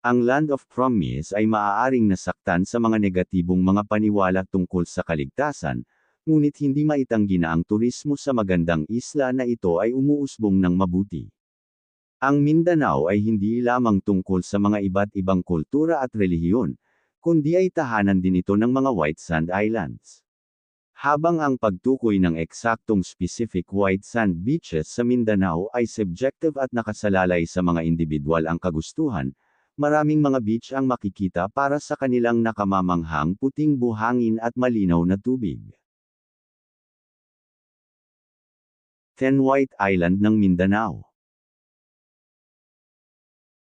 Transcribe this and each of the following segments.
Ang Land of Promise ay maaaring nasaktan sa mga negatibong mga paniwala tungkol sa kaligtasan, ngunit hindi maitanggi na ang turismo sa magandang isla na ito ay umuusbong ng mabuti. Ang Mindanao ay hindi lamang tungkol sa mga iba't ibang kultura at relihiyon, kundi ay tahanan din ito ng mga White Sand Islands. Habang ang pagtukoy ng eksaktong specific white sand beaches sa Mindanao ay subjective at nakasalalay sa mga individual ang kagustuhan, maraming mga beach ang makikita para sa kanilang nakamamanghang puting buhangin at malinaw na tubig. Ten White Island ng Mindanao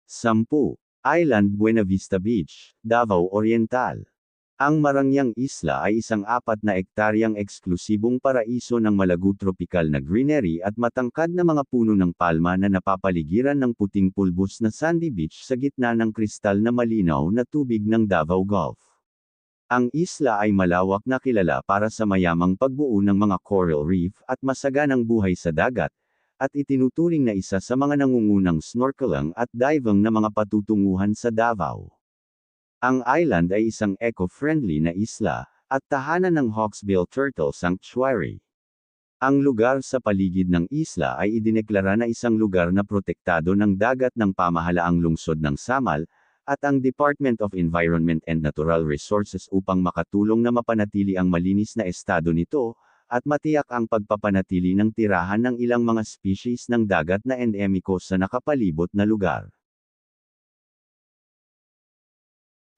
10. Island Buena Vista Beach, Davao Oriental ang Marangyang Isla ay isang apat na ektaryang eksklusibong paraiso ng malago tropikal na greenery at matangkad na mga puno ng palma na napapaligiran ng puting pulbos na sandy beach sa gitna ng kristal na malinaw na tubig ng Davao Gulf. Ang isla ay malawak na kilala para sa mayamang pagbuo ng mga coral reef at masaganang buhay sa dagat, at itinuturing na isa sa mga nangungunang snorkeling at diving na mga patutunguhan sa Davao. Ang island ay isang eco-friendly na isla, at tahanan ng Hawksbill Turtle Sanctuary. Ang lugar sa paligid ng isla ay idineklara na isang lugar na protektado ng dagat ng pamahalaang lungsod ng Samal, at ang Department of Environment and Natural Resources upang makatulong na mapanatili ang malinis na estado nito, at matiyak ang pagpapanatili ng tirahan ng ilang mga species ng dagat na endemiko sa nakapalibot na lugar.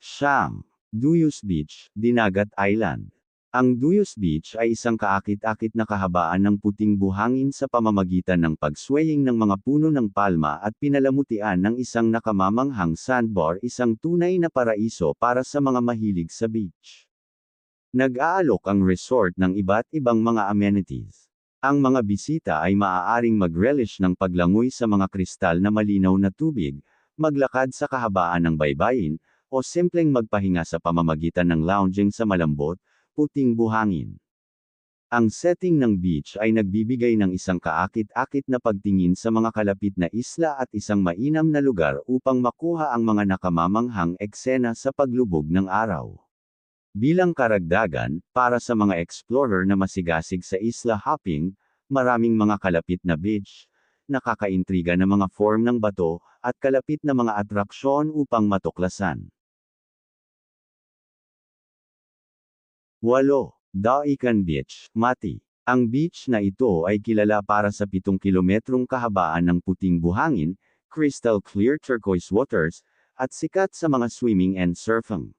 Siyam. Duyos Beach, Dinagat Island. Ang Duyos Beach ay isang kaakit-akit na kahabaan ng puting buhangin sa pamamagitan ng pagswaying ng mga puno ng palma at pinalamutian ng isang nakamamanghang sandbar isang tunay na paraiso para sa mga mahilig sa beach. Nag-aalok ang resort ng iba't ibang mga amenities. Ang mga bisita ay maaaring mag-relish ng paglangoy sa mga kristal na malinaw na tubig, maglakad sa kahabaan ng baybayin, o simpleng magpahinga sa pamamagitan ng lounging sa malambot, puting buhangin. Ang setting ng beach ay nagbibigay ng isang kaakit-akit na pagtingin sa mga kalapit na isla at isang mainam na lugar upang makuha ang mga nakamamanghang eksena sa paglubog ng araw. Bilang karagdagan, para sa mga explorer na masigasig sa isla hopping, maraming mga kalapit na beach, nakakaintriga na mga form ng bato, at kalapit na mga atraksyon upang matuklasan. 8. Daikan Beach, Mati. Ang beach na ito ay kilala para sa 7 kilometrong kahabaan ng puting buhangin, crystal clear turquoise waters, at sikat sa mga swimming and surfing.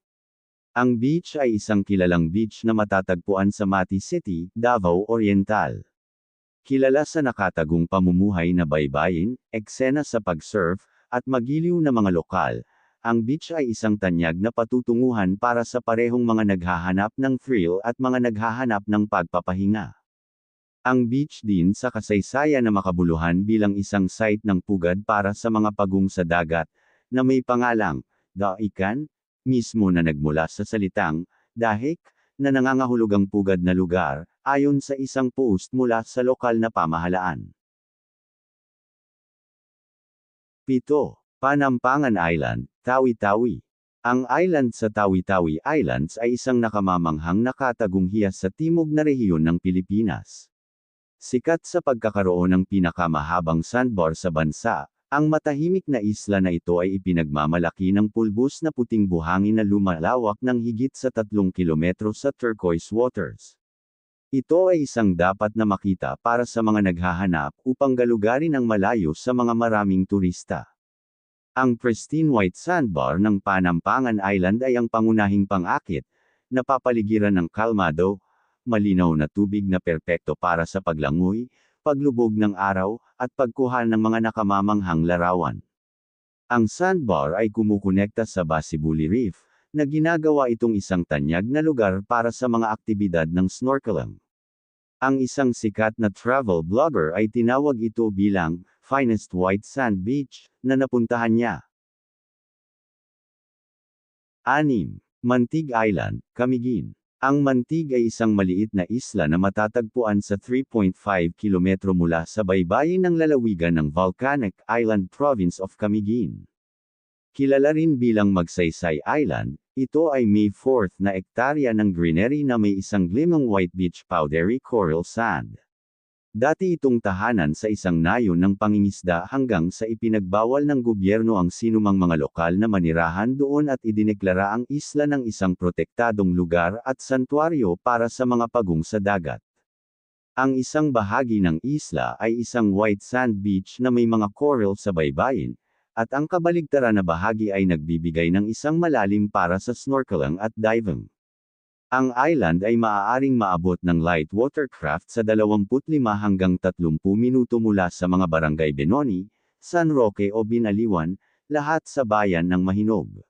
Ang beach ay isang kilalang beach na matatagpuan sa Mati City, Davao Oriental. Kilala sa nakatagong pamumuhay na baybayin, eksena sa pag-surf, at magiliw na mga lokal, ang beach ay isang tanyag na patutunguhan para sa parehong mga naghahanap ng thrill at mga naghahanap ng pagpapahinga. Ang beach din sa kasaysayan na makabuluhan bilang isang site ng pugad para sa mga pagong sa dagat, na may pangalang, Daikan, mismo na nagmula sa salitang, dahik, na nangangahulugang pugad na lugar, ayon sa isang post mula sa lokal na pamahalaan. 7. Panampangan Island, Tawi-Tawi. Ang island sa Tawi-Tawi Islands ay isang nakamamanghang nakatagong hiyas sa timog na rehiyon ng Pilipinas. Sikat sa pagkakaroon ng pinakamahabang sandbar sa bansa, ang matahimik na isla na ito ay ipinagmamalaki ng pulbos na puting buhangin na lumalawak ng higit sa 3 kilometro sa turquoise waters. Ito ay isang dapat na makita para sa mga naghahanap upang galugarin ang malayo sa mga maraming turista. Ang pristine white sandbar ng Panampangan Island ay ang pangunahing pangakit, napapaligiran ng kalmado, malinaw na tubig na perpekto para sa paglangoy, paglubog ng araw, at pagkuha ng mga nakamamanghang larawan. Ang sandbar ay kumukonekta sa Basibuli Reef, na ginagawa itong isang tanyag na lugar para sa mga aktibidad ng snorkeling. Ang isang sikat na travel blogger ay tinawag ito bilang finest white sand beach, na napuntahan niya. 6. Mantig Island, Camiguin. Ang Mantig ay isang maliit na isla na matatagpuan sa 3.5 kilometro mula sa baybayin ng lalawigan ng Volcanic Island Province of Camiguin. Kilala rin bilang Magsaysay Island, ito ay may 4th na ektarya ng greenery na may isang glimong white beach powdery coral sand. Dati itong tahanan sa isang nayon ng pangingisda hanggang sa ipinagbawal ng gobyerno ang sinumang mga lokal na manirahan doon at idineklara ang isla ng isang protektadong lugar at santuaryo para sa mga pagong sa dagat. Ang isang bahagi ng isla ay isang white sand beach na may mga coral sa baybayin, at ang kabaligtaran na bahagi ay nagbibigay ng isang malalim para sa snorkeling at diving. Ang island ay maaaring maabot ng light watercraft sa 25 hanggang 30 minuto mula sa mga barangay Benoni, San Roque o Binaliwan, lahat sa bayan ng Mahinog.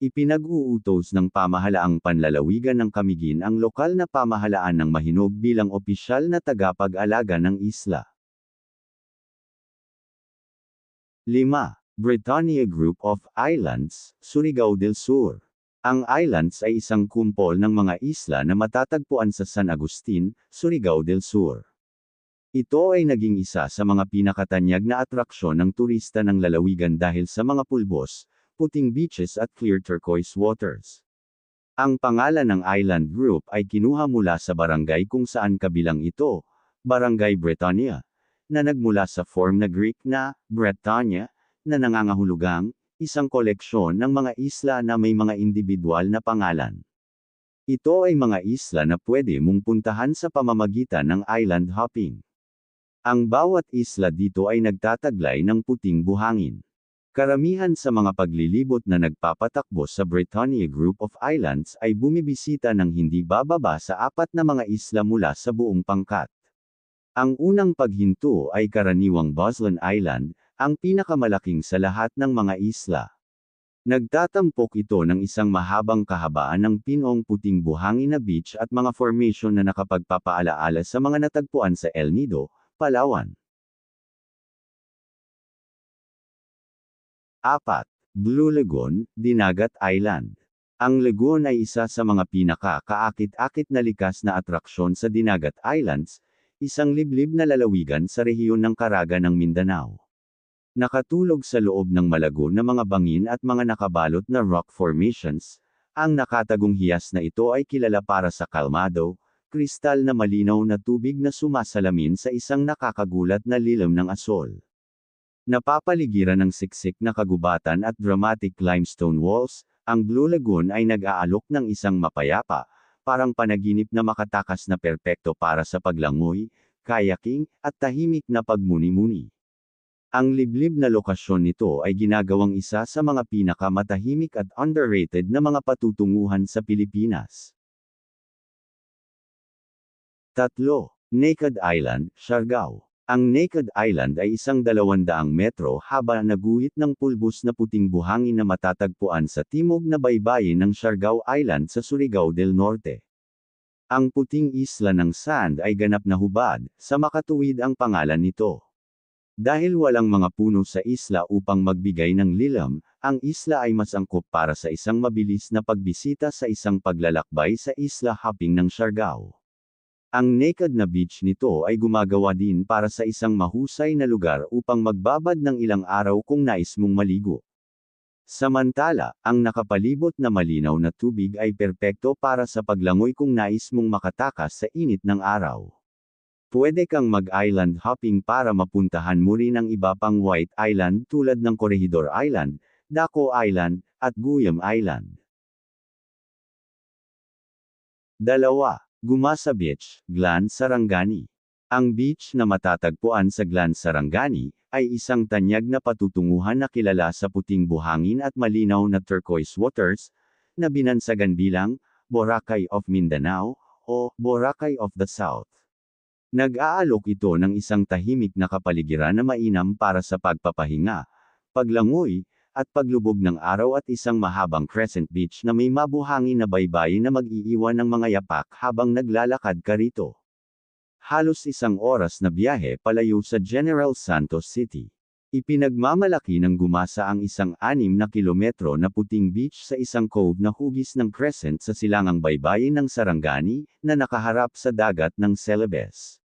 Ipinag-uutos ng pamahalaang panlalawigan ng Kamigin ang lokal na pamahalaan ng Mahinog bilang opisyal na tagapag-alaga ng isla. 5. Britannia Group of Islands, Surigao del Sur ang islands ay isang kumpol ng mga isla na matatagpuan sa San Agustin, Surigao del Sur. Ito ay naging isa sa mga pinakatanyag na atraksyon ng turista ng lalawigan dahil sa mga pulbos, puting beaches at clear turquoise waters. Ang pangalan ng island group ay kinuha mula sa barangay kung saan kabilang ito, Barangay Britannia, na nagmula sa form na Greek na Britannia, na nangangahulugang isang koleksyon ng mga isla na may mga individual na pangalan. Ito ay mga isla na pwede mong puntahan sa pamamagitan ng island hopping. Ang bawat isla dito ay nagtataglay ng puting buhangin. Karamihan sa mga paglilibot na nagpapatakbo sa Britannia Group of Islands ay bumibisita ng hindi bababa sa apat na mga isla mula sa buong pangkat. Ang unang paghinto ay karaniwang Boslan Island, ang pinakamalaking sa lahat ng mga isla. Nagtatampok ito ng isang mahabang kahabaan ng pinong puting buhangin na beach at mga formation na nakapagpapaalaala sa mga natagpuan sa El Nido, Palawan. 4. Blue Lagoon, Dinagat Island. Ang lagoon ay isa sa mga pinaka-kaakit-akit na likas na atraksyon sa Dinagat Islands, isang liblib na lalawigan sa rehiyon ng Caraga ng Mindanao. Nakatulog sa loob ng malago na mga bangin at mga nakabalot na rock formations, ang nakatagong hiyas na ito ay kilala para sa kalmado, kristal na malinaw na tubig na sumasalamin sa isang nakakagulat na lilim ng asol. Napapaligiran ng siksik na kagubatan at dramatic limestone walls, ang Blue Lagoon ay nag-aalok ng isang mapayapa, parang panaginip na makatakas na perpekto para sa paglangoy, kayaking, at tahimik na pagmuni-muni. Ang liblib na lokasyon nito ay ginagawang isa sa mga pinakamatahimik at underrated na mga patutunguhan sa Pilipinas. 3. Naked Island, Siargao. Ang Naked Island ay isang 200 metro haba na guhit ng pulbos na puting buhangin na matatagpuan sa timog na baybayin ng Siargao Island sa Surigao del Norte. Ang puting isla ng sand ay ganap na hubad, sa makatuwid ang pangalan nito. Dahil walang mga puno sa isla upang magbigay ng lilam, ang isla ay mas angkop para sa isang mabilis na pagbisita sa isang paglalakbay sa isla hopping ng Siargao. Ang naked na beach nito ay gumagawa din para sa isang mahusay na lugar upang magbabad ng ilang araw kung nais mong maligo. Samantala, ang nakapalibot na malinaw na tubig ay perpekto para sa paglangoy kung nais mong makatakas sa init ng araw. Pwede kang mag-island hopping para mapuntahan mo rin ang iba pang White Island tulad ng Corregidor Island, Daco Island, at Guyam Island. 2. Gumasa Beach, Glan Sarangani. Ang beach na matatagpuan sa Glan Sarangani, ay isang tanyag na patutunguhan na kilala sa puting buhangin at malinaw na turquoise waters, na binansagan bilang, Boracay of Mindanao, o Boracay of the South. Nag-aalok ito ng isang tahimik na kapaligiran na mainam para sa pagpapahinga, paglangoy, at paglubog ng araw at isang mahabang crescent beach na may mabuhangin na baybayin na mag-iiwan ng mga yapak habang naglalakad ka rito. Halos isang oras na biyahe palayo sa General Santos City. Ipinagmamalaki ng gumasa ang isang anim na kilometro na puting beach sa isang cove na hugis ng crescent sa silangang baybayin ng Sarangani, na nakaharap sa dagat ng Celebes.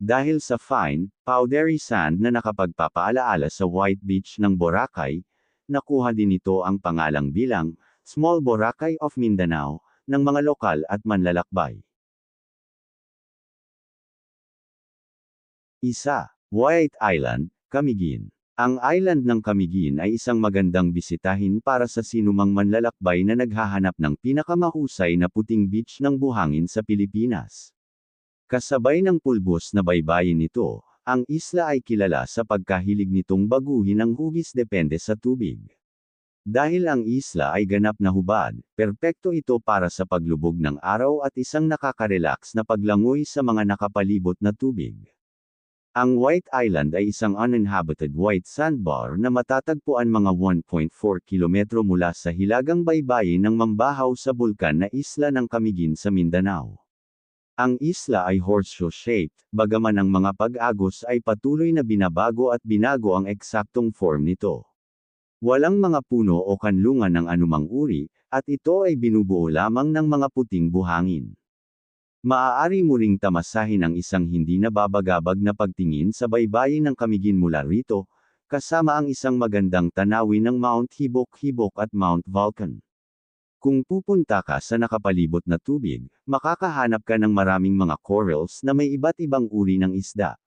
Dahil sa fine, powdery sand na nakapagpapaalaala sa White Beach ng Boracay, nakuha din ito ang pangalang bilang, Small Boracay of Mindanao, ng mga lokal at manlalakbay. Isa, White Island, Camiguin. Ang island ng Camiguin ay isang magandang bisitahin para sa sinumang manlalakbay na naghahanap ng pinakamahusay na puting beach ng buhangin sa Pilipinas. Kasabay ng pulbos na baybayin nito, ang isla ay kilala sa pagkahilig nitong baguhin ang hugis depende sa tubig. Dahil ang isla ay ganap na hubad, perpekto ito para sa paglubog ng araw at isang nakaka-relax na paglangoy sa mga nakapalibot na tubig. Ang White Island ay isang uninhabited white sandbar na matatagpuan mga 1.4 kilometro mula sa hilagang baybayin ng mambahaw sa bulkan na isla ng Camiguin sa Mindanao. Ang isla ay horseshoe-shaped, bagaman ang mga pag-agos ay patuloy na binabago at binago ang eksaktong form nito. Walang mga puno o kanlungan ng anumang uri, at ito ay binubuo lamang ng mga puting buhangin. Maaari mo ring tamasahin ang isang hindi nababagabag na pagtingin sa baybayin ng Camiguin mula rito, kasama ang isang magandang tanawin ng Mount Hibok-Hibok at Mount Vulcan. Kung pupunta ka sa nakapalibot na tubig, makakahanap ka ng maraming mga corals na may iba't ibang uri ng isda.